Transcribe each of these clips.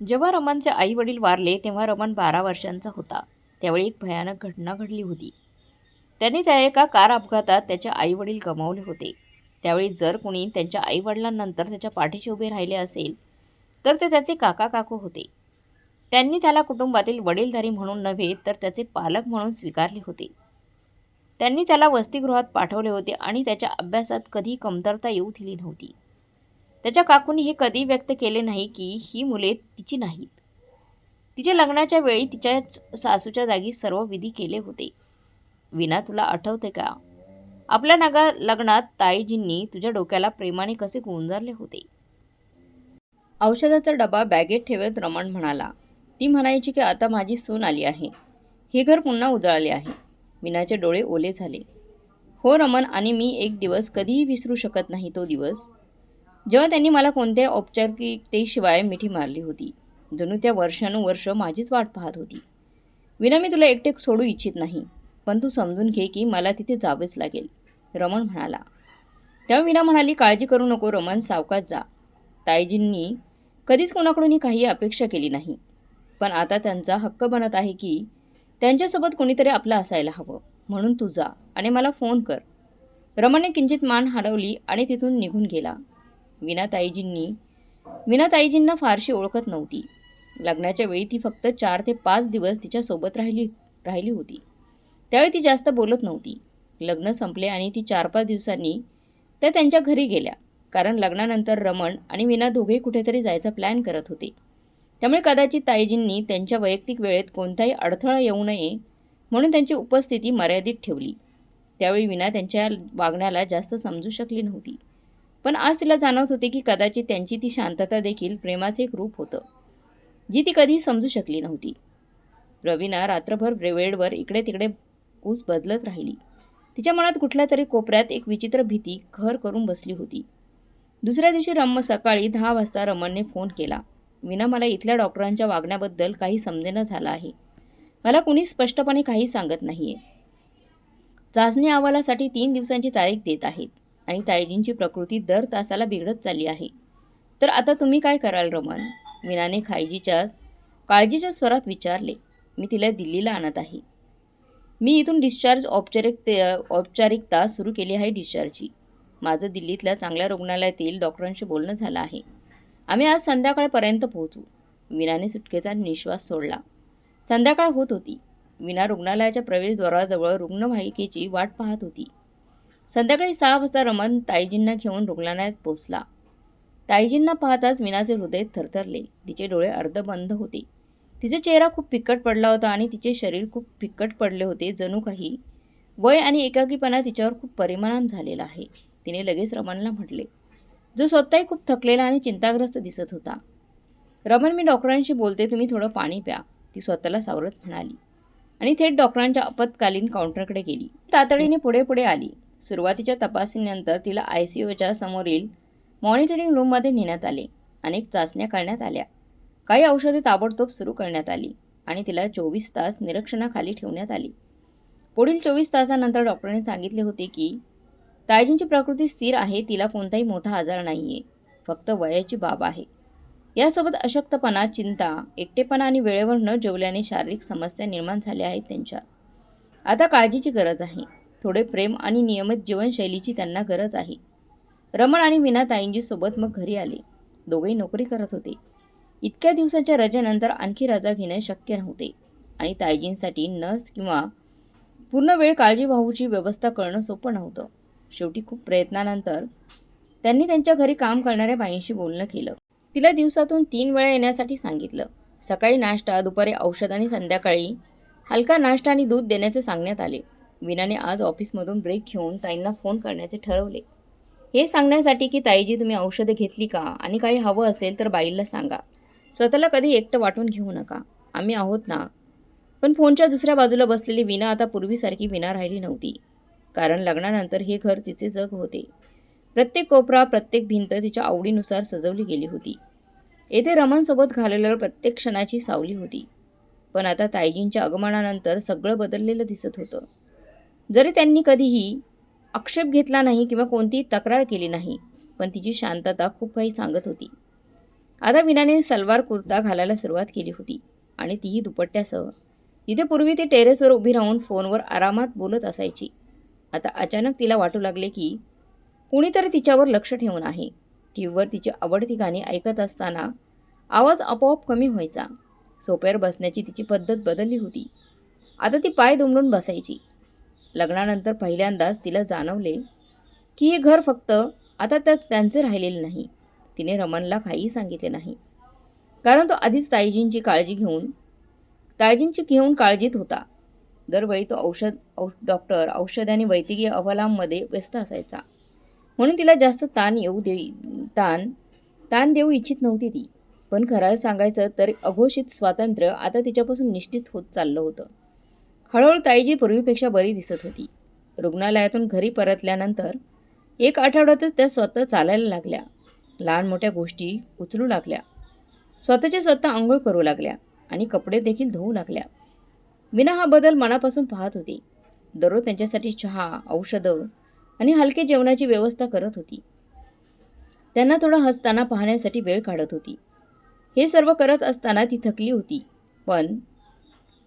जेव्हा रमणचे आई वडील वारले तेव्हा रमण बारा वर्षांचा होता. त्यावेळी एक भयानक घटना घडली होती. त्यांनी त्या एका कार अपघातात त्याचे आई वडील गमावले होते. त्यावेळी जर कोणी त्यांच्या आई वडिलांनंतर त्याच्या पाठीशी उभे राहिले असेल तर ते त्याचे काका काकू होते. त्यांनी त्याला कुटुंबातील वडीलधारी म्हणून नव्हे तर त्याचे पालक म्हणून स्वीकारले होते. त्यांनी त्याला वसतिगृहात पाठवले होते आणि त्याच्या अभ्यासात कधी कमतरता येऊ दिली नव्हती. त्याच्या काकूने हे कधी व्यक्त केले नाही की ही मुले तिची नाहीत. तिच्या लग्नाच्या वेळी तिच्या सासूच्या जागी सर्व विधी केले होते. विना तुला आठवते का? आपल्या नागा लग्नात ताईजींनी तुझ्या डोक्याला प्रेमाने कसे गुंजारले होते. औषधाचा डबा बॅगेत ठेवत रमण म्हणाला. ती म्हणायची की आता माझी सून आली आहे. हे घर पुन्हा उजळले आहे. विनाचे डोळे ओले झाले. हो रमण आणि मी एक दिवस कधीही विसरू शकत नाही तो दिवस. जेव्हा त्यांनी मला कोणत्याही औपचारिकतेशिवाय मिठी मारली होती जणू त्या वर्षानुवर्ष माझीच वाट पाहत होती. विना मी तुला एकटे सोडू इच्छित नाही पण तू समजून घे की मला तिथे जावेच लागेल रमण म्हणाला. तेव्हा विना म्हणाली काळजी करू नको रमण सावकाश जा. ताईजींनी कधीच कोणाकडूनही काही अपेक्षा केली नाही पण आता त्यांचा हक्क बनत आहे की त्यांच्यासोबत कोणीतरी आपलं असायला हवं म्हणून तू जा आणि मला फोन कर. रमणने किंचित मान हलवली आणि तिथून निघून गेला. विनाताईजींनी विनाताईजींना फारशी ओळखत नव्हती. लग्नाच्या वेळी ती फक्त चार ते पाच दिवस तिच्यासोबत राहिली राहिली होती. त्यावेळी ती जास्त बोलत नव्हती. लग्न संपले आणि ती चार पाच दिवसांनी त्या त्यांच्या घरी गेल्या. कारण लग्नानंतर रमण आणि विना दोघेही कुठेतरी जायचा प्लॅन करत होते. त्यामुळे कदाचित ताईजींनी त्यांच्या वैयक्तिक वेळेत कोणताही अडथळा येऊ नये म्हणून त्यांची उपस्थिती मर्यादित ठेवली. त्यावेळी विना त्यांच्या वागण्याला जास्त समजू शकली नव्हती. पण आज तिला जाणवत होते की कदाचित त्यांची ती शांतता देखील प्रेमाचे एक रूप होतं जी ती कधीही समजू शकली नव्हती. रवीना रात्रभर ब्रेवेडवर इकडे तिकडे ऊस बदलत राहिली. तिच्या मनात कुठल्या तरी कोपऱ्यात एक विचित्र भीती घर करून बसली होती. दुसऱ्या दिवशी रम्म सकाळी दहा वाजता रमणने फोन केला. विना मला इथल्या डॉक्टरांच्या वागण्याबद्दल काही समजेनं झालं आहे. मला कुणी स्पष्टपणे काही सांगत नाही आहे चाचणी अहवालासाठी तीन दिवसांची तारीख देत आहेत. आणि ताईजींची प्रकृती दर तासाला बिघडत चालली आहे. तर आता तुम्ही काय कराल रमण मीनाने खायजीच्या काळजीच्या स्वरात विचारले. मी तिला दिल्लीला आणत आहे. मी इथून डिस्चार्ज औपचारिकते औपचारिकता सुरू केली आहे डिस्चार्जची माझं दिल्लीतल्या चांगल्या रुग्णालयातील डॉक्टरांशी बोलणं झालं आहे. आम्ही आज संध्याकाळपर्यंत पोहोचू. मीनाने सुटकेचा निश्वास सोडला. संध्याकाळ होत होती. मीना रुग्णालयाच्या प्रवेशद्वाराजवळ रुग्णवाहिकेची वाट पाहत होती. संध्याकाळी सहा वाजता रमण ताईजींना घेऊन रुग्णालयात पोचला ताईजींना पाहताच विनाचे हृदय थरथरले. तिचे डोळे अर्धबंद होते. तिचा चेहरा खूप फिक्कट पडला होता आणि तिचे शरीर खूप फिक्कट पडले होते जणू काही वय आणि एकाकीपणा तिच्यावर खूप परिणाम झालेला आहे. तिने लगेच रमणला म्हटले जो स्वतःही खूप थकलेला आणि चिंताग्रस्त दिसत होता. रमण मी डॉक्टरांशी बोलते तुम्ही थोडं पाणी प्या. ती स्वतःला सावरत म्हणाली आणि थेट डॉक्टरांच्या आपत्कालीन काउंटरकडे गेली. तातडीने पुढे पुढे आली. सुरुवातीच्या तपासणीनंतर तिला आय सी यूच्या समोरील मॉनिटरिंग रूममध्ये नेण्यात आले. अनेक चाचण्या करण्यात आल्या. काही औषधे ताबडतोब सुरू करण्यात आली आणि तिला चोवीस तास निरीक्षणाखाली ठेवण्यात आली. पुढील चोवीस तासानंतर डॉक्टरांनी सांगितले होते की तायजींची प्रकृती स्थिर आहे तिला कोणताही मोठा आजार नाही आहे फक्त वयाची बाब आहे. यासोबत अशक्तपणा चिंता एकटेपणा आणि वेळेवर न जेवल्याने शारीरिक समस्या निर्माण झाल्या आहेत त्यांच्या. आता काळजीची गरज आहे. थोडे प्रेम आणि नियमित जीवनशैलीची त्यांना गरज आहे. रमण आणि विना ताईंजी सोबत मग घरी आले. दोघेही नोकरी करत होते. इतक्या दिवसाच्या रजेनंतर आणखी रजा घेणे शक्य नव्हते आणि ताईजींसाठी नर्स किंवा पूर्ण वेळ काळजी वाहूची व्यवस्था करणं सोपं नव्हतं. शेवटी खूप प्रयत्नानंतर त्यांनी त्यांच्या घरी काम करणाऱ्या बाईंशी बोलणं केलं. तिला दिवसातून तीन वेळा येण्यासाठी सांगितलं. सकाळी नाश्ता दुपारी औषध आणि संध्याकाळी हलका नाश्ता आणि दूध देण्याचे सांगण्यात आले. विनाने आज ऑफिसमधून ब्रेक घेऊन ताईंना फोन करण्याचे ठरवले. हे सांगण्यासाठी की ताईजी तुम्ही औषधं घेतली का? आणि काही हवं असेल तर बाईला सांगा. स्वतःला कधी एकटं वाटून घेऊ नका. आम्ही आहोत ना. पण फोनच्या दुसऱ्या बाजूला बसलेली विना आता पूर्वीसारखी विना राहिली नव्हती. कारण लग्नानंतर हे घर तिचे जग होते. प्रत्येक कोपरा प्रत्येक भिंत तिच्या आवडीनुसार सजवली गेली होती. येथे रमणसोबत घालवलेल्या प्रत्येक क्षणाची सावली होती. पण आता ताईजींच्या आगमनानंतर सगळं बदललेलं दिसत होतं. जरी त्यांनी कधीही आक्षेप घेतला नाही किंवा कोणतीही तक्रार केली नाही पण तिची शांतता खूप काही सांगत होती. आता विनाने सलवार कुर्ता घालायला सुरुवात केली होती आणि तीही दुपट्ट्यासह. तिथे पूर्वी ती टेरेसवर उभी राहून फोनवर आरामात बोलत असायची. आता अचानक तिला वाटू लागले की कुणीतरी तिच्यावर लक्ष ठेवून आहे. टी व्हीवर तिची आवडती गाणी ऐकत असताना आवाज आपोआप कमी व्हायचा. सोप्यावर बसण्याची तिची पद्धत बदलली होती. आता ती पाय दुमडून बसायची. लग्नानंतर पहिल्यांदाच तिला जाणवले की हे घर फक्त आता तर त्यांचे राहिलेले नाही. तिने रमनला काहीही सांगितले नाही. कारण तो आधीच ताईजींची काळजी घेऊन ताईजींची घेऊन काळजीत होता. दरवेळी तो औषध औ डॉक्टर औषध आणि वैद्यकीय अहवालांमध्ये व्यस्त असायचा. म्हणून तिला जास्त ताण येऊ दे ताण ताण देऊ इच्छित नव्हती ती. पण खरं सांगायचं तर अघोषित स्वातंत्र्य आता तिच्यापासून निश्चित होत चाललं होतं. हळूहळू ताईजी पूर्वीपेक्षा बरी दिसत होती. रुग्णालयातून घरी परतल्यानंतर एक आठवड्यातच त्या स्वतः चालायला लागल्या. लहान मोठ्या गोष्टी उचलू लागल्या. स्वतःच्या स्वतः आंघोळ करू लागल्या आणि कपडे देखील धुवू लागल्या. विना हा बदल मनापासून पाहत होती. दररोज त्यांच्यासाठी चहा औषधं आणि हलके जेवणाची व्यवस्था करत होती. त्यांना थोडं हसताना पाहण्यासाठी वेळ काढत होती. हे सर्व करत असताना ती थकली होती. पण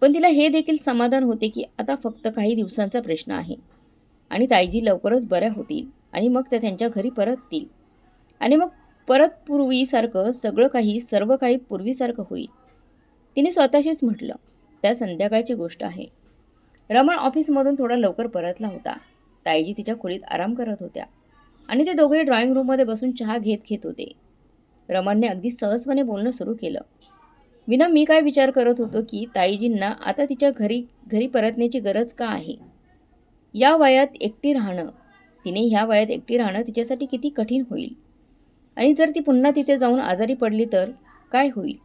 पण तिला हे देखील समाधान होते की आता फक्त काही दिवसांचा प्रश्न आहे. आणि ताईजी लवकरच बऱ्या होतील आणि मग त्या त्यांच्या घरी परततील. आणि मग परत पूर्वीसारखं सगळं काही सर्व काही पूर्वीसारखं होईल. तिने स्वतःशीच म्हटलं त्या संध्याकाळची गोष्ट आहे. रमण ऑफिसमधून थोडा लवकर परतला होता. ताईजी तिच्या खोलीत आराम करत होत्या. आणि ते दोघे ड्रॉइंग रूममध्ये बसून चहा घेत घेत होते. रमणने अगदी सहजपणे बोलणं सुरू केलं. विना मी काय विचार करत होतो की ताईजींना आता तिच्या घरी घरी परतण्याची गरज का आहे? या वयात एकटी राहणं तिने ह्या वयात एकटी राहणं तिच्यासाठी किती कठीण होईल? आणि जर ती पुन्हा तिथे जाऊन आजारी पडली तर काय होईल?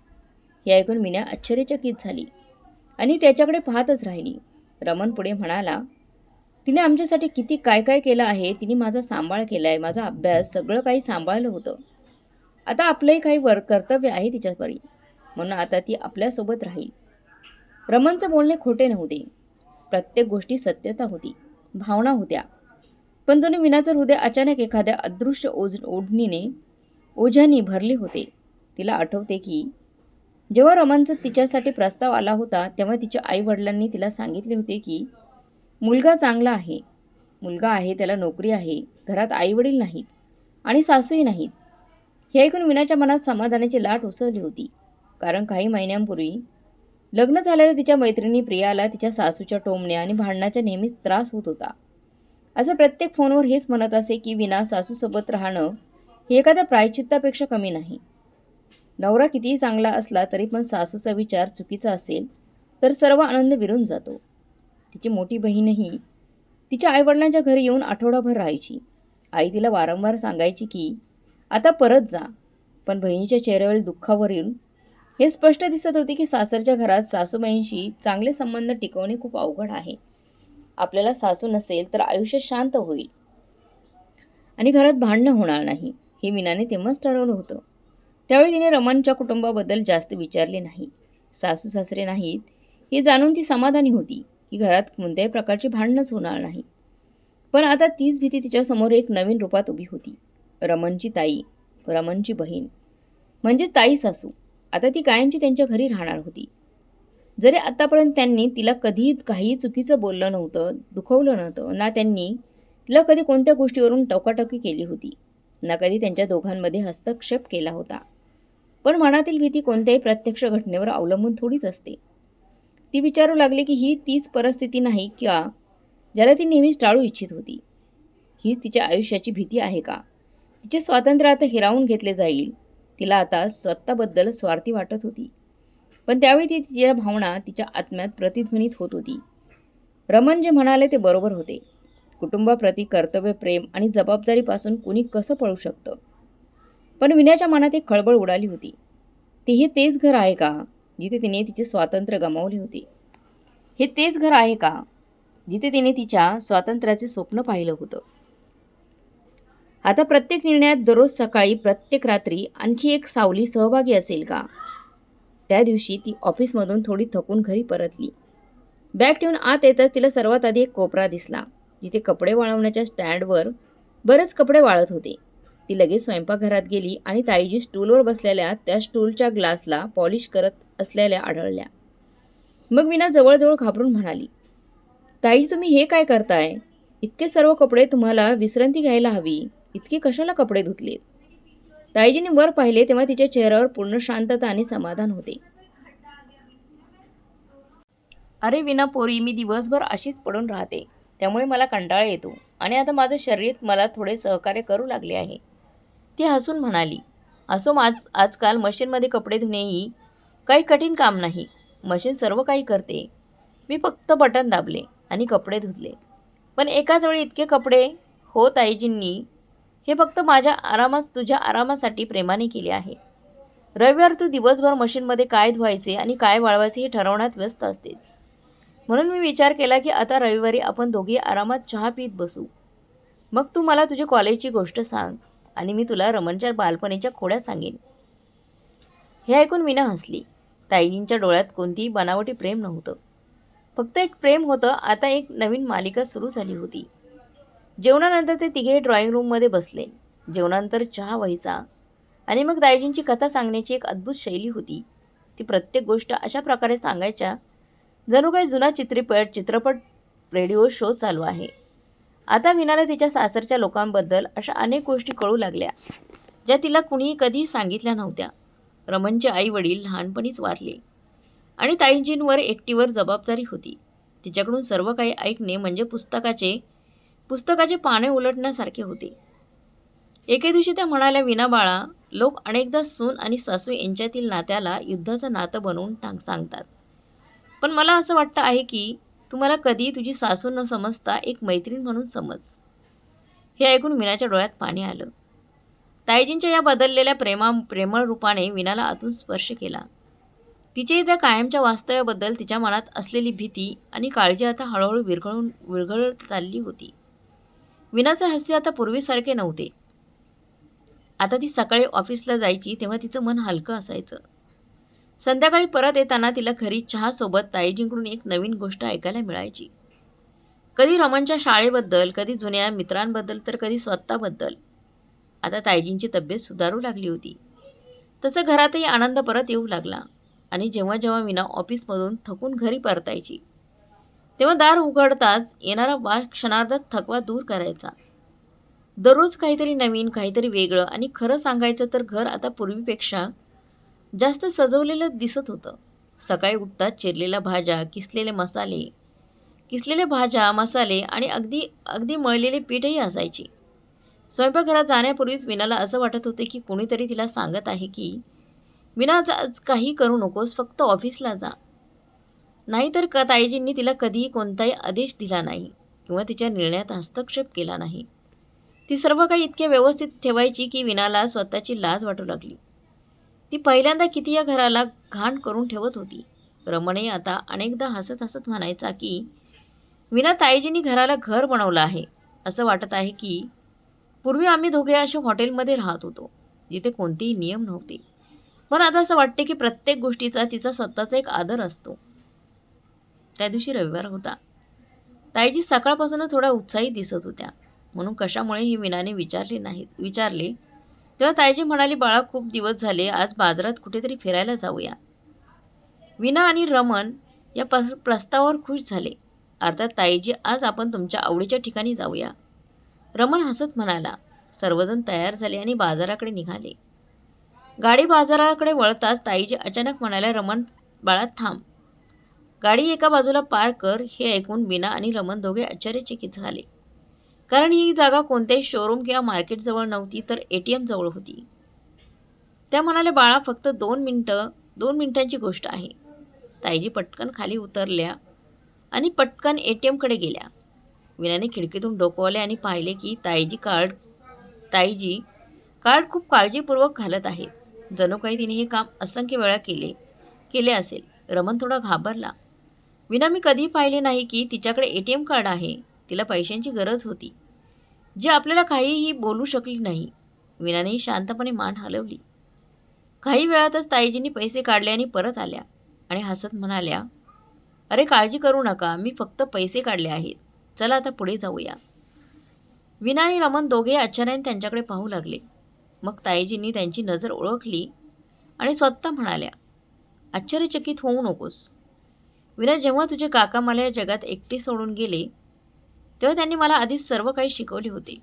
हे ऐकून मीना आश्चर्यचकित झाली आणि त्याच्याकडे पाहतच राहिली. रमण पुढे म्हणाला तिने आमच्यासाठी किती काय काय केलं आहे? तिने माझा सांभाळ केला आहे माझा अभ्यास सगळं काही सांभाळलं होतं. आता आपलंही काही वर कर्तव्य आहे तिच्यापरी. म्हणून आता ती आपल्यासोबत राहील. रमणचं बोलणे खोटे नव्हते. प्रत्येक गोष्टी सत्यता होती भावना होत्या. पण जणू विनाचं हृदय अचानक एखाद्या अदृश्य ओझ ओढणीने ओझ्याने भरले होते. तिला आठवते की जेव्हा रमणचा तिच्यासाठी प्रस्ताव आला होता तेव्हा तिच्या आईवडिलांनी तिला सांगितले होते की मुलगा चांगला आहे. मुलगा आहे त्याला नोकरी आहे घरात आईवडील नाहीत आणि सासूही नाहीत. हे ऐकून विनाच्या मनात समाधानाची लाट उसळली होती. कारण काही महिन्यांपूर्वी लग्न झालेल्या तिच्या मैत्रिणी प्रियाला तिच्या सासूच्या टोमण्या आणि भांडणाच्या नेहमीच त्रास होत होता. असं प्रत्येक फोनवर हेच म्हणत असे की विना सासूसोबत राहणं हे एखाद्या प्रायचित्तापेक्षा कमी नाही. नवरा कितीही चांगला असला तरी पण सासूचा विचार चुकीचा असेल तर सर्व आनंद विरून जातो. तिची मोठी बहीणही तिच्या आईवडिलांच्या घरी येऊन आठवडाभर राहायची. आई तिला वारंवार सांगायची की आता परत जा. पण बहिणीच्या चेहऱ्यावरील दुःखावरील हे स्पष्ट दिसत होते की सासरच्या घरात सासूबाईंशी चांगले संबंध टिकवणे खूप अवघड आहे. आपल्याला सासू नसेल तर आयुष्य शांत होईल. आणि घरात भांडणं होणार नाही हे विनाने तेव्हाच ठरवलं होतं. त्यावेळी तिने रमणच्या कुटुंबाबद्दल जास्त विचारले नाही. सासू सासरे नाहीत हे जाणून ती समाधानी होती की घरात कोणत्याही प्रकारची भांडणंच होणार नाही. पण आता तीच भीती तिच्यासमोर एक नवीन रूपात उभी होती. रमणची ताई रमणची बहीण म्हणजे ताई सासू. आता ती कायमची त्यांच्या घरी राहणार होती. जरी आत्तापर्यंत त्यांनी तिला कधी काही चुकीचं बोललं नव्हतं दुखवलं नव्हतं ना त्यांनी तिला कधी कोणत्या गोष्टीवरून टोकाटोकी केली होती ना कधी त्यांच्या दोघांमध्ये हस्तक्षेप केला होता. पण मनातील भीती कोणत्याही प्रत्यक्ष घटनेवर अवलंबून थोडीच असते. ती विचारू लागली की ही तीच परिस्थिती नाही का ज्याला ती नेहमीच टाळू इच्छित होती. हीच तिच्या आयुष्याची भीती आहे का? तिचे स्वातंत्र्य आता हिरावून घेतले जाईल. तिला आता स्वतःबद्दल स्वार्थी वाटत होती. पण त्यावेळी ती तिच्या भावना तिच्या आत्म्यात प्रतिध्वनित होत होती. रमण जे म्हणाले ते बरोबर होते. कुटुंबाप्रती कर्तव्य प्रेम आणि जबाबदारीपासून कुणी कसं पळू शकतं? पण विण्याच्या मनात एक खळबळ उडाली होती. ते हे तेच घर आहे का जिथे तिने तिचे स्वातंत्र्य गमावले होते? हे तेच घर आहे का जिथे तिने तिच्या स्वातंत्र्याचे स्वप्न पाहिलं होतं? आता प्रत्येक निर्णयात दररोज सकाळी प्रत्येक रात्री आणखी एक सावली सहभागी असेल का? त्या दिवशी ती ऑफिसमधून थोडी थकून घरी परतली. बॅग ठेवून आत येताच तिला सर्वात आधी एक कोपरा दिसला जिथे कपडे वाळवण्याच्या स्टँडवर बरेच कपडे वाळत होते. ती लगेच स्वयंपाकघरात गेली आणि ताईजी स्टूलवर बसलेल्या त्या स्टूलच्या ग्लासला पॉलिश करत असलेल्या आढळल्या. मग विना जवळजवळ घाबरून म्हणाली ताईजी तुम्ही हे काय करताय? इतके सर्व कपडे तुम्हाला विश्रांती घ्यायला हवी. इतके कशाला कपडे धुतले? ताईजीने वर पाहिले तेव्हा तिच्या चेहऱ्यावर पूर्ण शांतता आणि समाधान होते. अरे विना पोरी मी दिवसभर अशीच पडून राहते. त्यामुळे मला कंटाळा येतो. आणि आता माझं शरीर मला थोडे सहकार्य करू लागले आहे. ती हसून म्हणाली असो आज आजकाल मशीनमध्ये कपडे धुणेही काही कठीण काम नाही. मशीन सर्व काही करते. मी फक्त बटन दाबले आणि कपडे धुतले. पण एकाच वेळी इतके कपडे हो ताईजींनी हे फक्त माझ्या आरामास तुझ्या आरामासाठी प्रेमाने केले आहे. रविवार तू दिवसभर मशीनमध्ये काय धुवायचे आणि काय वाळवायचे हे ठरवण्यात व्यस्त असतेस. म्हणून मी विचार केला की आता रविवारी आपण दोघी आरामात चहा पीत बसू. मग तू मला तुझ्या कॉलेजची गोष्ट सांग आणि मी तुला रमणच्या बालपणीच्या खोड्या सांगेन. हे ऐकून मीना हसली. ताईजींच्या डोळ्यात कोणतीही बनावटी प्रेम नव्हतं. फक्त एक प्रेम होतं. आता एक नवीन मालिका सुरू झाली होती. जेवणानंतर ते तिघे ड्रॉइंग रूममध्ये बसले. जेवणानंतर चहा व्हायचा. आणि मग दायजींची कथा सांगण्याची एक अद्भुत शैली होती. ती प्रत्येक गोष्ट अशा प्रकारे सांगायच्या जणू काही जुना चित्रपट चित्रपट रेडिओ शो चालू आहे. आता विनाला तिच्या सासरच्या लोकांबद्दल अशा अनेक गोष्टी कळू लागल्या ज्या तिला कुणीही कधीही सांगितल्या नव्हत्या. रमणचे आई वडील लहानपणीच वारले आणि ताईजींवर एकटीवर जबाबदारी होती. तिच्याकडून सर्व काही ऐकणे म्हणजे पुस्तकाचे पुस्तकाचे पाने उलटण्यासारखे होते. एके दिवशी त्या म्हणाल्या विना बाळा लोक अनेकदा सून आणि सासू यांच्यातील नात्याला युद्धाचं नातं बनवून टांग सांगतात. पण मला असं वाटतं आहे की तुम्हाला कधी तुझी सासू न समजता एक मैत्रीण म्हणून समज. हे ऐकून विनाच्या डोळ्यात पाणी आलं. ताईजींच्या या बदललेल्या प्रेमा प्रेमळ रूपाने विनाला आतून स्पर्श केला. तिचे त्या कायमच्या वास्तव्याबद्दल तिच्या मनात असलेली भीती आणि काळजी आता हळूहळू विरघळून विरघळत चालली होती. विनाचे हास्य आता पूर्वीसारखे नव्हते. आता ती सकाळी ऑफिसला जायची तेव्हा तिचं मन हलकं असायचं. संध्याकाळी परत येताना तिला घरी चहासोबत ताईजींकडून एक नवीन गोष्ट ऐकायला मिळायची. कधी रमणच्या शाळेबद्दल कधी जुन्या मित्रांबद्दल तर कधी स्वतःबद्दल. आता ताईजींची तब्येत सुधारू लागली होती. तसं घरातही आनंद परत येऊ लागला. आणि जेव्हा जेव्हा विना ऑफिसमधून थकून घरी परतायची तेव्हा दार उघडताच येणारा वास क्षणार्धात थकवा दूर करायचा. दररोज काहीतरी नवीन काहीतरी वेगळं आणि खरं सांगायचं तर घर आता पूर्वीपेक्षा जास्त सजवलेलं दिसत होतं. सकाळी उठताच चिरलेल्या भाज्या किसलेले मसाले किसलेल्या भाज्या मसाले आणि अगदी अगदी मळलेले पीठही असायची. स्वयंपाकघरात जाण्यापूर्वीच मीनाला असं वाटत होते की कोणीतरी तिला सांगत आहे की मीना आज काही करू नकोस फक्त ऑफिसला जा. नाहीतर क ताईजींनी तिला कधीही कोणताही आदेश दिला नाही किंवा तिच्या निर्णयात हस्तक्षेप केला नाही. ती सर्व काही इतके व्यवस्थित ठेवायची की विनाला स्वतःची लाज वाटू लागली. ती पहिल्यांदा किती या घराला घाण करून ठेवत होती. रमणे आता अनेकदा हसत हसत म्हणायचा की विना ताईजींनी घराला घर बनवलं आहे. असं वाटत आहे की पूर्वी आम्ही दोघे असे हॉटेलमध्ये राहत होतो जिथे कोणतेही नियम नव्हते. पण आता असं वाटते की प्रत्येक गोष्टीचा तिचा स्वतःचा एक आदर असतो. त्या दिवशी रविवार होता. ताईजी सकाळपासूनच थोड्या उत्साही दिसत होत्या. म्हणून कशामुळे हे विनाने विचारले नाहीत विचारले. तेव्हा ताईजी म्हणाली बाळा खूप दिवस झाले आज बाजारात कुठेतरी फिरायला जाऊया. विना आणि रमण या प प्रस्तावावर खुश झाले. अर्थात ताईजी आज आपण तुमच्या आवडीच्या ठिकाणी जाऊया. रमण हसत म्हणाला सर्वजण तयार झाले आणि बाजाराकडे निघाले. गाडी बाजाराकडे वळताच ताईजी अचानक म्हणाल्या रमण बाळा थांब. गाडी एका बाजूला पार कर हे ऐकून मीना आणि रमण दोघे आश्चर्यचकित झाले. कारण ही जागा कोणत्याही शोरूम किंवा मार्केटजवळ नव्हती तर ए टी एमजवळ होती. त्या म्हणाल्या बाळा फक्त दोन मिनटं दोन मिनिटांची गोष्ट आहे. ताईजी पटकन खाली उतरल्या आणि पटकन ए टी एमकडे गेल्या. विनाने खिडकीतून डोकवले आणि पाहिले की ताईजी कार्ड ताईजी कार्ड खूप काळजीपूर्वक घालत आहेत. जणू काही तिने हे काम असंख्य वेळा केले केले असेल. रमन थोडा घाबरला. विना मी कधीही पाहिले नाही की तिच्याकडे ए टी एम कार्ड आहे. तिला पैशांची गरज होती. जी आपल्याला काहीही बोलू शकली नाही. विनानेही शांतपणे मान हलवली. काही वेळातच ताईजींनी पैसे काढले आणि परत आल्या. आणि हसत म्हणाल्या अरे काळजी करू नका. मी फक्त पैसे काढले आहेत. चला आता पुढे जाऊया. विना आणि रमन दोघे आश्चर्याने त्यांच्याकडे पाहू लागले. मग ताईजींनी त्यांची नजर ओळखली आणि स्वतः म्हणाल्या आश्चर्यचकित होऊ नकोस. विना जेव्हा तुझे काका मला या जगात एकटे सोडून गेले तेव्हा त्यांनी मला आधीच सर्व काही शिकवले होते.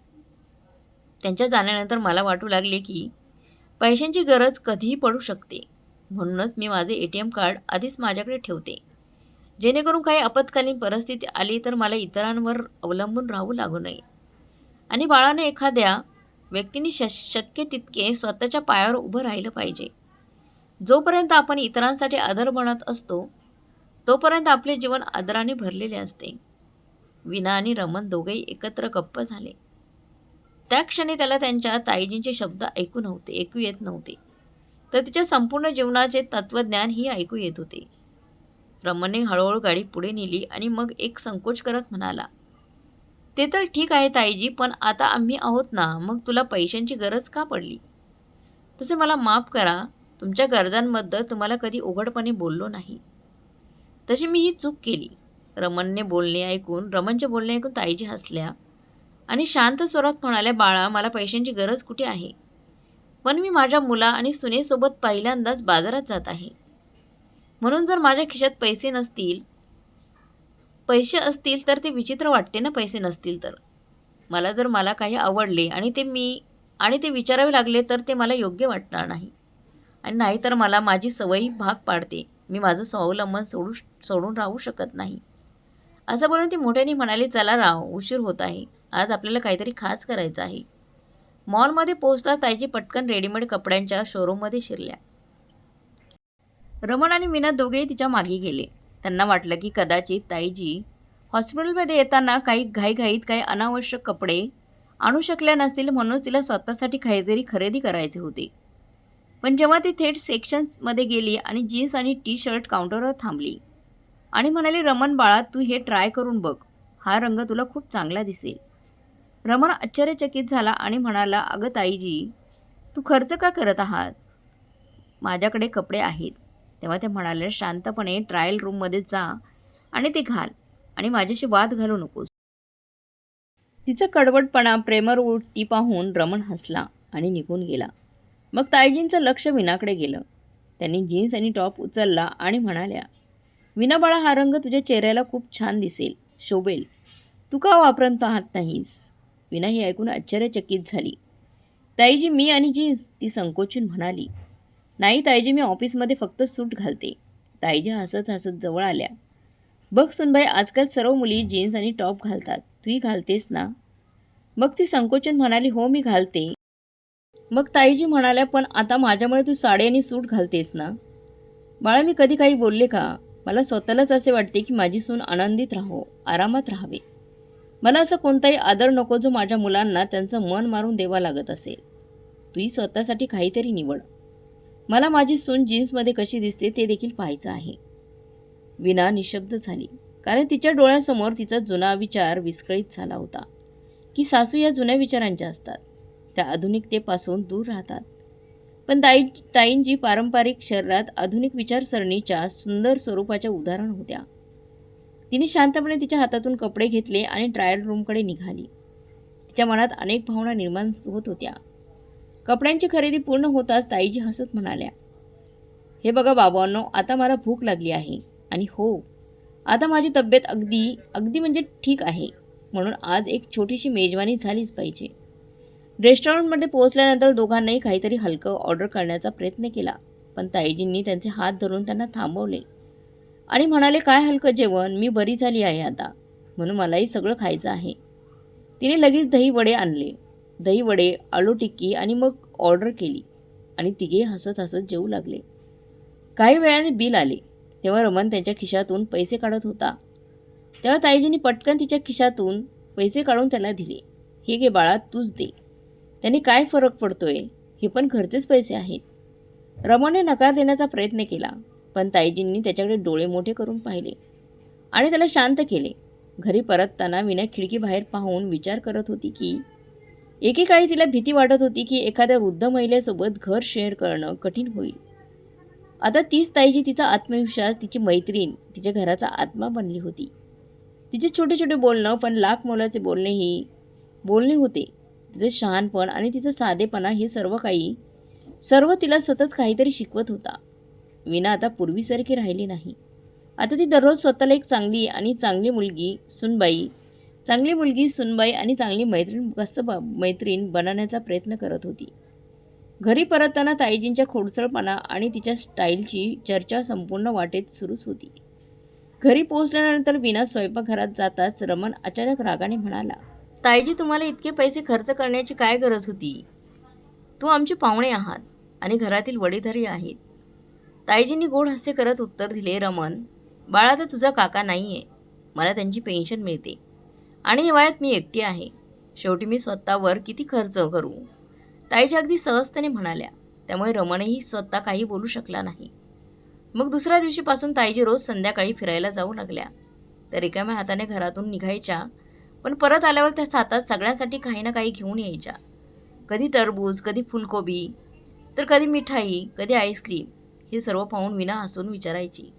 त्यांच्या जाण्यानंतर मला वाटू लागले की पैशांची गरज कधीही पडू शकते. म्हणूनच मी माझे ए टी एम कार्ड आधीच माझ्याकडे ठेवते. जेणेकरून काही आपत्कालीन परिस्थिती आली तर मला इतरांवर अवलंबून राहू लागू नये. आणि बाळाने एखाद्या व्यक्तीने श शक्य तितके स्वतःच्या पायावर उभं राहिलं पाहिजे. जोपर्यंत आपण इतरांसाठी आदर बनत असतो तोपर्यंत आपले जीवन आदराने भरलेले असते. विना आणि रमन दोघेही एकत्र गप्प झाले. त्या क्षणी त्याला त्यांच्या ताईजींचे शब्द ऐकू नव्हते ऐकू येत नव्हते. तर तिच्या संपूर्ण जीवनाचे तत्त्वज्ञान ही ऐकू येत होते. रमनने हळूहळू गाडी पुढे नेली आणि मग एक संकोच करत म्हणाला ते तर ठीक आहे ताईजी पण आता आम्ही आहोत ना मग तुला पैशांची गरज का पडली? तसे मला माफ करा तुमच्या गरजांबद्दल तुम्हाला कधी उघडपणे बोललो नाही. तशी मी ही चूक केली. रमनने बोलणे ऐकून रमणचे बोलणे ऐकून ताईजी हसल्या आणि शांत स्वरात म्हणाल्या बाळा मला पैशांची गरज कुठे आहे? पण मी माझ्या मुला आणि सुनेसोबत पहिल्यांदाच बाजारात जात आहे. म्हणून जर माझ्या खिशात पैसे नसतील पैसे असतील तर ते विचित्र वाटते ना पैसे नसतील तर. मला जर मला काही आवडले आणि ते मी आणि ते विचारावे लागले तर ते मला योग्य वाटणार नाही. आणि नाहीतर मला माझी सवयी भाग पाडते. मी माझं स्वावलंबन सोडू सोडून राहू शकत नाही. असं बोलून ती मोठ्याने म्हणाली चला राव उशीर होत आहे. आज आपल्याला काहीतरी खास करायचं आहे. मॉलमध्ये पोहोचता ताईजी पटकन रेडीमेड कपड्यांच्या शोरूममध्ये शिरल्या. रमण आणि मीना दोघेही तिच्यामागे गेले. त्यांना वाटलं की कदाचित ताईजी हॉस्पिटलमध्ये येताना काही घाईघाईत काही अनावश्यक कपडे आणू शकल्या नसतील म्हणूनच तिला स्वतःसाठी काहीतरी खरेदी करायचे होते. पण जेव्हा ती थेट सेक्शन्समध्ये गेली आणि जीन्स आणि टी शर्ट काउंटरवर थांबली आणि म्हणाली रमण बाळा तू हे ट्राय करून बघ. हा रंग तुला खूप चांगला दिसेल. रमण आश्चर्यचकित झाला आणि म्हणाला अगं ताईजी तू खर्च का करत आहात? माझ्याकडे कपडे आहेत. तेव्हा ते म्हणाले शांतपणे ट्रायल रूममध्ये जा आणि ते घाल आणि माझ्याशी वाद घालू नकोस. तिचा कडवटपणा प्रेमर ती पाहून रमण हसला आणि निघून गेला. मग ताईजींचं लक्ष विनाकडे गेलं. त्यांनी जीन्स आणि टॉप उचलला आणि म्हणाल्या विना बाळा हा रंग तुझ्या चेहऱ्याला खूप छान दिसेल. शोभेल. तू का वापरत पाहत नाहीस? विना ही ऐकून आश्चर्यचकित झाली. ताईजी मी आणि जीन्स ती संकोचून म्हणाली नाही ताईजी मी ऑफिसमध्ये फक्त सूट घालते. ताईजी हसत हसत जवळ आल्या. बघ सुनबाई आजकाल सर्व मुली जीन्स आणि टॉप घालतात. तूही घालतेस ना? मग ती संकोचन म्हणाली हो मी घालते. मग ताईजी म्हणाल्या पण आता माझ्यामुळे तू साडी आणि सूट घालतेस ना? बाळा मी कधी काही बोलले का? मला स्वतःलाच असे वाटते की माझी सून आनंदित राहो आरामात राहावे. मला असं कोणताही आदर नको जो माझ्या मुलांना त्यांचं मन मारून द्यावा लागत असेल. तूही स्वतःसाठी काहीतरी निवड. मला माझी सून जीन्समध्ये कशी दिसते ते देखील पाहायचं आहे. विना निशब्द झाली. कारण तिच्या डोळ्यासमोर तिचा जुना विचार विस्कळीत झाला होता. की सासू या जुन्या विचारांच्या असतात. त्या आधुनिकतेपासून दूर राहतात. पण ताई ताईंची पारंपरिक शरीरात आधुनिक विचारसरणीच्या सुंदर स्वरूपाच्या उदाहरण होत्या. तिने शांतपणे तिच्या हातातून कपडे घेतले आणि ट्रायल रूमकडे निघाली. तिच्या मनात अनेक भावना निर्माण होत होत्या. कपड्यांची खरेदी पूर्ण होताच ताईजी हसत म्हणाल्या हे बघा बाबांनो आता मला भूक लागली आहे. आणि हो आता माझी तब्येत अगदी अगदी म्हणजे ठीक आहे. म्हणून आज एक छोटीशी मेजवानी झालीच पाहिजे. रेस्टॉरंटमध्ये पोहोचल्यानंतर दोघांनाही काहीतरी हलकं ऑर्डर करण्याचा प्रयत्न केला पण ताईजींनी त्यांचे हात धरून त्यांना थांबवले आणि म्हणाले काय हलकं जेवण? मी बरी झाली आहे आता. म्हणून मलाही सगळं खायचं आहे. तिने लगेच दही वडे आणले. दहीवडे आलू टिक्की आणि मग ऑर्डर केली आणि तिघे हसत हसत जेवू लागले. काही वेळाने बिल आले. तेव्हा रमन त्यांच्या खिशातून पैसे काढत होता. तेव्हा ताईजींनी पटकन तिच्या खिशातून पैसे काढून त्याला दिले. हे घे बाळा तूच दे. त्यांनी काय फरक पडतोय हे पण घरचेच पैसे आहेत. रमाने नकार देण्याचा प्रयत्न केला पण ताईजींनी त्याच्याकडे डोळे मोठे करून पाहिले आणि त्याला शांत केले. घरी परतताना विना खिडकीबाहेर पाहून विचार करत होती की एकेकाळी तिला भीती वाटत होती की एखाद्या वृद्ध महिलेसोबत घर शेअर करणं कठीण होईल. आता तीच ताईजी तिचा आत्मविश्वास तिची मैत्रीण तिच्या घराचा आत्मा बनली होती. तिचे छोटे छोटे बोलणं पण लाख मोलाचे बोलणेही बोलणे होते. तिचं शहाणपण आणि तिचं साधेपणा हे सर्व काही सर्व तिला सतत काहीतरी शिकवत होता. विना आता पूर्वीसारखी राहिली नाही. आता ती दररोज स्वतःला एक चांगली आणि चांगली मुलगी सुनबाई चांगली मुलगी सुनबाई आणि चांगली मैत्रीण कसं ब मैत्रीण बनवण्याचा प्रयत्न करत होती. घरी परतताना ताईजींच्या खोडसळपणा आणि तिच्या स्टाईलची चर्चा संपूर्ण वाटेत सुरूच होती. घरी पोहोचल्यानंतर विना स्वयंपाकघरात जाताच रमण अचानक रागाने म्हणाला ताईजी तुम्हाला इतके पैसे खर्च करण्याची काय गरज होती? तू आमचे पाहुणे आहात आणि घरातील वडीधारी आहेत. ताईजींनी गोड हास्य करत उत्तर दिले रमन बाळा तर तुझा काका नाही आहे मला त्यांची पेन्शन मिळते. आणि हिवाळ्यात मी एकटी आहे. शेवटी मी स्वतःवर किती खर्च करू? ताईजी अगदी सहजतेने म्हणाल्या त्यामुळे रमणही स्वतः काही बोलू शकला नाही. मग दुसऱ्या दिवशीपासून ताईजी रोज संध्याकाळी फिरायला जाऊ लागल्या. तर रिकाम्या हाताने घरातून निघायच्या पण परत आल्यावर त्या हातात सगळ्यांसाठी काही ना काही घेऊन यायच्या. कधी टरबूज कधी फुलकोबी तर कधी मिठाई कधी आईस्क्रीम हे सर्व पाहून विना हसून विचारायची.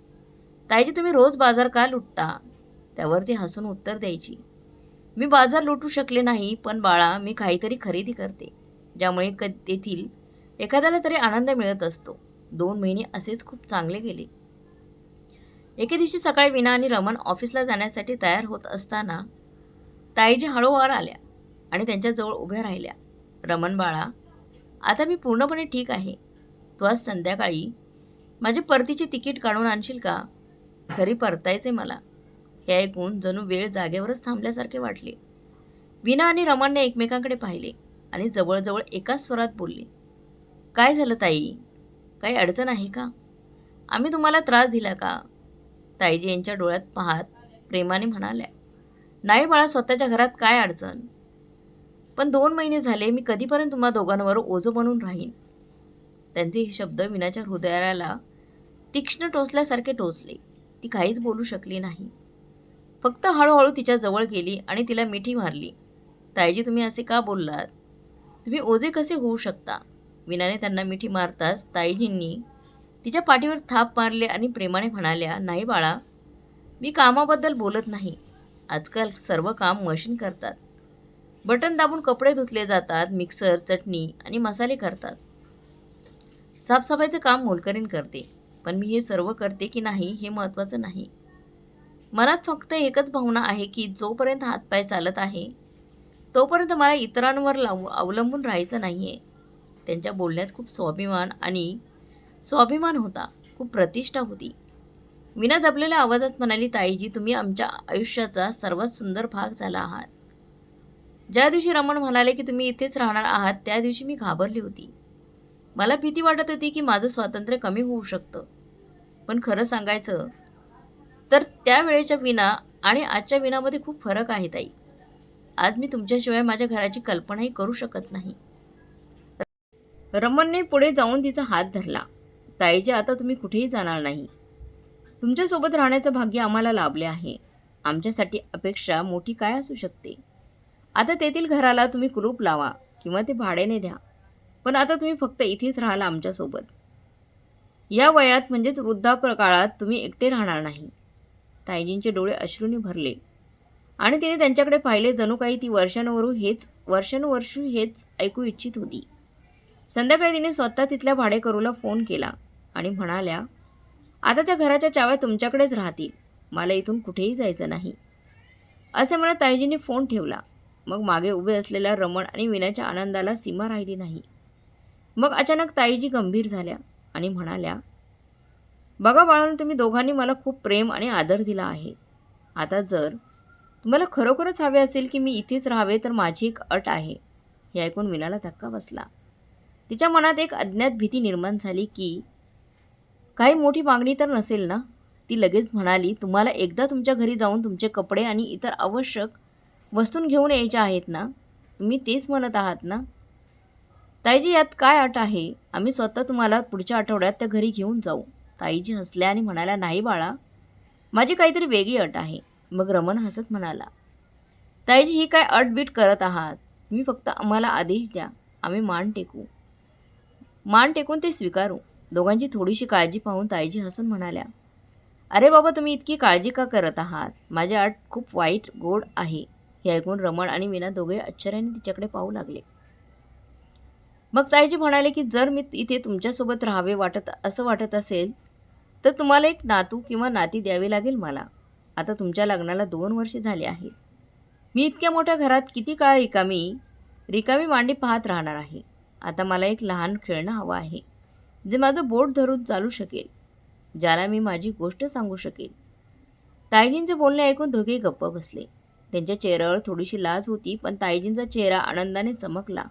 ताईजी तुम्ही रोज बाजार का लुटता? त्यावर ती हसून उत्तर द्यायची. मी बाजार लुटू शकले नाही पण बाळा मी काहीतरी खरेदी करते ज्यामुळे क तेथील एखाद्याला तरी आनंद मिळत असतो. दोन महिने असेच खूप चांगले गेले. एके दिवशी सकाळी विना आणि रमण ऑफिसला जाण्यासाठी तयार होत असताना ताईजी हळूवार आल्या आणि त्यांच्याजवळ उभ्या राहिल्या. रमण बाळा आता मी पूर्णपणे ठीक आहे. तू आज संध्याकाळी माझे परतीचे तिकीट काढून आणशील का? घरी परतायचे मला. हे ऐकून जणू वेळ जागेवरच थांबल्यासारखे वाटले. विना आणि रमणने एकमेकांकडे पाहिले आणि जवळजवळ एकाच स्वरात बोलले काय झालं ताई? काही अडचण आहे का? आम्ही तुम्हाला त्रास दिला का? ताईजी यांच्या डोळ्यात पाहत प्रेमाने म्हणाल्या नाही बाळा स्वतःच्या घरात काय अडचण? पण दोन महिने झाले मी कधीपर्यंत तुम्हा दोघांवर ओझं बनून राहीन? त्यांचे हे शब्द विनाच्या हृदयाला तीक्ष्ण टोचल्यासारखे टोचले. ती काहीच बोलू शकली नाही. फक्त हळूहळू तिच्या जवळ गेली आणि तिला मिठी मारली. ताईजी तुम्ही असे का बोललात? तुम्ही ओझे कसे होऊ शकता? विनाने त्यांना मिठी मारताच ताईजींनी तिच्या पाठीवर थाप मारले आणि प्रेमाने म्हणाल्या नाही बाळा मी कामाबद्दल बोलत नाही. आजकाल सर्व काम मशीन करतात. बटन दाबून कपडे धुतले जातात मिक्सर चटणी आणि मसाले करतात. साफसफाईचं काम मोलकरीन करते पण मी हे सर्व करते की नाही हे महत्त्वाचं नाही. मनात फक्त एकच भावना आहे की जोपर्यंत हातपाय चालत आहे तोपर्यंत मला इतरांवर लाव अवलंबून राहायचं नाही आहे त्यांच्या बोलण्यात खूप स्वाभिमान आणि स्वाभिमान होता खूप प्रतिष्ठा होती. विना दबलेल्या आवाजात म्हणाली ताईजी तुम्ही आमच्या आयुष्याचा सर्वात सुंदर भाग झाला आहात. ज्या दिवशी रमण म्हणाले की तुम्ही इथेच राहणार आहात त्या दिवशी मी घाबरली होती. मला भीती वाटत होती की माझं स्वातंत्र्य कमी होऊ शकतं. पण खरं सांगायचं तर त्यावेळेच्या विना आणि आजच्या विनामध्ये खूप फरक आहे ताई. आज मी तुमच्याशिवाय माझ्या घराची कल्पनाही करू शकत नाही. रमणने पुढे जाऊन तिचा हात धरला. ताईजी आता तुम्ही कुठेही जाणार नाही. तुमच्यासोबत राहण्याचं भाग्य आम्हाला लाभले आहे. आमच्यासाठी अपेक्षा मोठी काय असू शकते? आता तेथील घराला तुम्ही कुलूप लावा किंवा ते भाड्याने द्या. पण आता तुम्ही फक्त इथेच राहाल आमच्यासोबत. या वयात म्हणजेच वृद्धाप्रकाळात तुम्ही एकटे राहणार नाही. ताईजींचे डोळे अश्रूंनी भरले. आणि तिने त्यांच्याकडे पाहिले जणू काही ती वर्षानुवरू हेच वर्षानुवर्षू हेच ऐकू इच्छित होती. संध्याकाळी तिने स्वतः तिथल्या भाडेकरूला फोन केला आणि म्हणाल्या आता त्या घराच्या चाव्या तुमच्याकडेच राहतील. मला इथून कुठेही जायचं नाही. असे म्हणत ताईजींनी फोन ठेवला. मग मागे उभे असलेल्या रमण आणि विनाच्या आनंदाला सीमा राहिली नाही. मग अचानक ताईजी गंभीर झाल्या आणि म्हणाल्या बघा बाळून तुम्ही दोघांनी मला खूप प्रेम आणि आदर दिला आहे. आता जर तुम्हाला खरोखरच हवे असेल की मी इथेच राहावे तर माझी एक अट आहे. हे ऐकून विनाला धक्का बसला. तिच्या मनात एक अज्ञात भीती निर्माण झाली की काही मोठी मागणी तर नसेल ना? ती लगेच म्हणाली तुम्हाला एकदा तुमच्या घरी जाऊन तुमचे कपडे आणि इतर आवश्यक वस्तून घेऊन यायच्या आहेत ना? तुम्ही तेच म्हणत आहात ना? ताईजी यात काय अट आहे? आम्ही स्वतः तुम्हाला पुढच्या आठवड्यात त्या घरी घेऊन जाऊ. ताईजी हसल्या आणि म्हणाल्या नाही बाळा माझी काहीतरी वेगळी अट आहे. मग रमण हसत म्हणाला ताईजी ही काय अटबीट करत आहात? तुम्ही फक्त आम्हाला आदेश द्या आम्ही मान टेकू. मान टेकून ते स्वीकारू. दोघांची थोडीशी काळजी पाहून ताईजी हसून म्हणाल्या अरे बाबा तुम्ही इतकी काळजी का करत आहात? माझी आट खूप वाईट गोड आहे. हे ऐकून रमण आणि मीना दोघे आश्चर्याने तिच्याकडे पाहू लागले. मग ताईजी म्हणाले की जर मी इथे तुमच्यासोबत राहावे वाटत असं वाटत असेल तर तुम्हाला एक नातू किंवा नाती द्यावी लागेल मला. आता तुमच्या लग्नाला दोन वर्षे झाले आहेत. मी इतक्या मोठ्या घरात किती काळ रिकामी रिकामी मांडी पाहत राहणार आहे. आता मला एक लहान खेळणं हवं आहे. जे माझं बोट धरून चालू शकेल ज्याला मी माझी गोष्ट सांगू शकेल. ताईजींचे बोलणे ऐकून दोघे गप्प बसले. त्यांच्या चेहऱ्यावर थोडीशी लाज होती पण ताईजींचा चेहरा आनंदाने चमकला.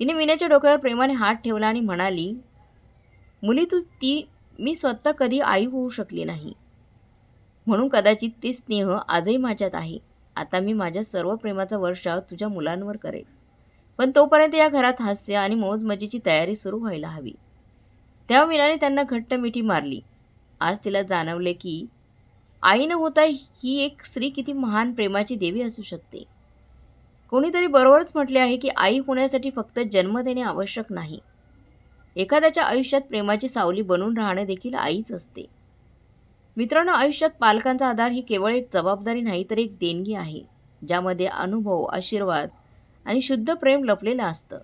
तिने मीनाच्या डोक्यावर प्रेमाने हात ठेवला आणि म्हणाली मुली तू ती मी स्वतः कधी आई होऊ शकली नाही. म्हणून कदाचित ते स्नेह आजही माझ्यात आहे. आता मी माझ्या सर्व प्रेमाचा वर्षाव तुझ्या मुलांवर करेल पण तोपर्यंत या घरात हास्य आणि मौजमजेची तयारी सुरू व्हायला हवी. तेव्हा मीनाने त्यांना घट्ट मिठी मारली. आज तिला जाणवले की आई न होता ही एक स्त्री किती महान प्रेमाची देवी असू शकते. कोणीतरी बरोबरच म्हटले आहे की आई होण्यासाठी फक्त जन्म देणे आवश्यक नाही. एखाद्याच्या आयुष्यात प्रेमाची सावली बनून राहणे देखील आईच असते. मित्रांनो आयुष्यात पालकांचा आधार ही केवळ एक जबाबदारी नाही तर एक देणगी आहे ज्यामध्ये अनुभव आशीर्वाद आणि शुद्ध प्रेम लपलेलं असतं.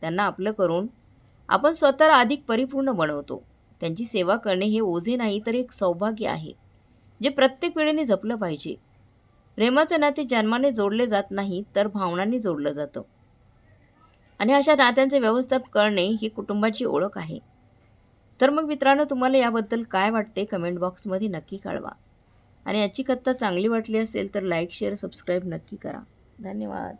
त्यांना आपलं करून आपण स्वतःला अधिक परिपूर्ण बनवतो. त्यांची सेवा करणे हे ओझे नाही तर एक सौभाग्य आहे जे प्रत्येक वेळेने जपलं पाहिजे. प्रेमाचं नाते जन्माने जोडले जात नाही तर भावनांनी जोडलं जातं. आणि अशा नात्यांचे व्यवस्थाप करणे ही कुटुंबाची ओळख आहे. तर मग मित्रांनो तुम्हाला याबद्दल काय वाटते? कमेंट बॉक्समध्ये नक्की कळवा. आणि याची कथा चांगली वाटली असेल तर लाईक शेअर सबस्क्राईब नक्की करा. धन्यवाद.